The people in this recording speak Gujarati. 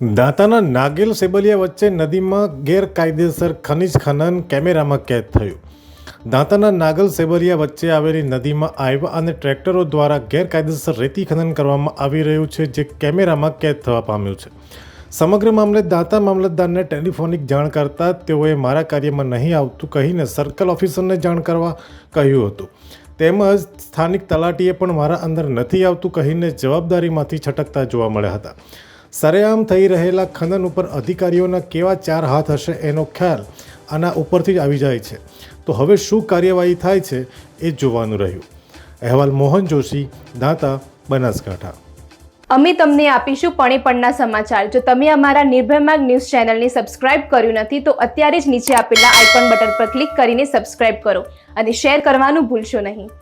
દાંતાના નાગેલ સેબલિયા વચ્ચે નદીમાં ગેરકાયદેસર ખનિજ ખનન કેમેરામાં કેદ થયું. દાંતાના નાગલ સેબલિયા વચ્ચે આવેલી નદીમાં આવ્યા અને ટ્રેક્ટરો દ્વારા ગેરકાયદેસર રેતી ખનન કરવામાં આવી રહ્યું છે, જે કેમેરામાં કેદ થવા પામ્યું છે. સમગ્ર મામલે દાંતા મામલતદારને ટેલિફોનિક જાણ કરતા તેઓએ મારા કાર્યમાં નહીં આવતું કહીને સર્કલ ઓફિસરને જાણ કરવા કહ્યું હતું. તેમજ સ્થાનિક તલાટીએ પણ મારા અંદર નથી આવતું કહીને જવાબદારીમાંથી છટકતા જોવા મળ્યા હતા. સરેઆમ થઈ રહેલા ખનન ઉપર અધિકારીઓના કેવા ચાર હાથ હશે એનો ખ્યાલ આના ઉપરથી જ આવી જાય છે. તો હવે શું કાર્યવાહી થાય છે એ જોવાનું રહ્યું. અહેવાલ મોહન જોશી, દાંતા, બનાસકાંઠા. અમે તમને આપીશું પણેપણના સમાચાર. જો તમે અમારા નિર્ભય ન્યૂઝ ચેનલને સબસ્ક્રાઇબ કર્યું નથી, તો અત્યારે જ નીચે આપેલા આઇકોન બટન પર ક્લિક કરીને સબસ્ક્રાઇબ કરો અને શેર કરવાનું ભૂલશો નહીં.